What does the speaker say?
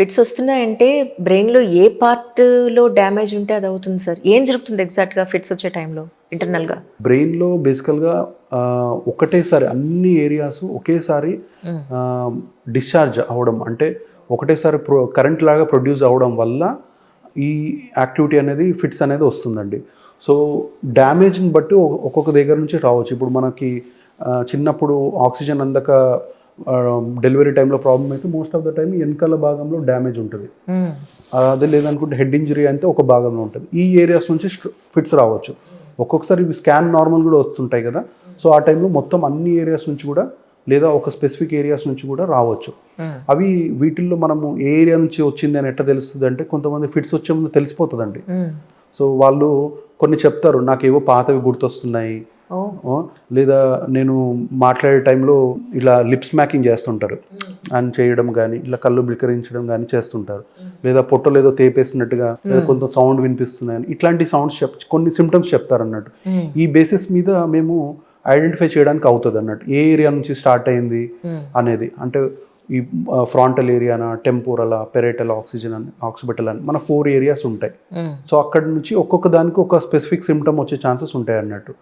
Fits వస్తున్నాయంటే బ్రెయిన్లో ఏ పార్ట్లో డ్యామేజ్ ఉంటే అది అవుతుంది సార్? ఏం జరుగుతుంది ఎగ్జాక్ట్గా ఫిట్స్ వచ్చే టైంలో ఇంటర్నల్గా? బ్రెయిన్లో బేసికల్గా ఒకటేసారి అన్ని ఏరియాస్ ఒకేసారి డిశ్చార్జ్ అవ్వడం. అంటే ఒకటేసారి ప్రో కరెంట్ లాగా ప్రొడ్యూస్ అవ్వడం వల్ల ఈ యాక్టివిటీ అనేది ఫిట్స్ అనేది వస్తుందండి. సో డ్యామేజ్ని బట్టి ఒక్కొక్క దగ్గర నుంచి రావచ్చు. ఇప్పుడు మనకి చిన్నప్పుడు ఆక్సిజన్ అందక డెలివరీ టైంలో ప్రాబ్లం అయితే మోస్ట్ ఆఫ్ ద టైం వెనకాల భాగంలో డ్యామేజ్ ఉంటుంది. అదే లేదనుకుంటే హెడ్ ఇంజరీ అంటే ఒక భాగంలో ఉంటుంది. ఈ ఏరియాస్ నుంచి ఫిట్స్ రావచ్చు. ఒక్కొక్కసారి స్కాన్ నార్మల్ కూడా వస్తుంటాయి కదా. సో ఆ టైంలో మొత్తం అన్ని ఏరియాస్ నుంచి కూడా లేదా ఒక స్పెసిఫిక్ ఏరియాస్ నుంచి కూడా రావచ్చు. అవి వీటిల్లో మనము ఏ ఏరియా నుంచి వచ్చింది అని ఎట్లా తెలుస్తుంది అంటే కొంతమంది ఫిట్స్ వచ్చే ముందు తెలిసిపోతుందండి. సో వాళ్ళు కొన్ని చెప్తారు నాకేవో పాతవి గుర్తొస్తున్నాయి. లేదా నేను మాట్లాడే టైంలో ఇలా లిప్ స్మాకింగ్ చేస్తుంటారు. అని చేయడం కానీ ఇలా కళ్ళు బిల్కరించడం కానీ చేస్తుంటారు. లేదా పొట్టలో ఏదో తేపేసినట్టుగా లేదా కొంత సౌండ్ వినిపిస్తున్నాయని ఇట్లాంటి సౌండ్స్ చెప్ కొన్ని సిమ్టమ్స్ చెప్తారు అన్నట్టు ఈ బేసిస్ మీద మేము ఐడెంటిఫై చేయడానికి అవుతుంది అన్నట్టు ఏ ఏరియా నుంచి స్టార్ట్ అయింది అనేది. అంటే ఈ ఫ్రాంటల్ ఏరియానా టెంపోరలా పెరేటల్ ఆక్సిజన్ అని ఆక్సిబిటల్ అని మన ఫోర్ ఏరియాస్ ఉంటాయి. సో అక్కడ నుంచి ఒక్కొక్క దానికి ఒక స్పెసిఫిక్ సిమ్టమ్ వచ్చే ఛాన్సెస్ ఉంటాయి అన్నట్టు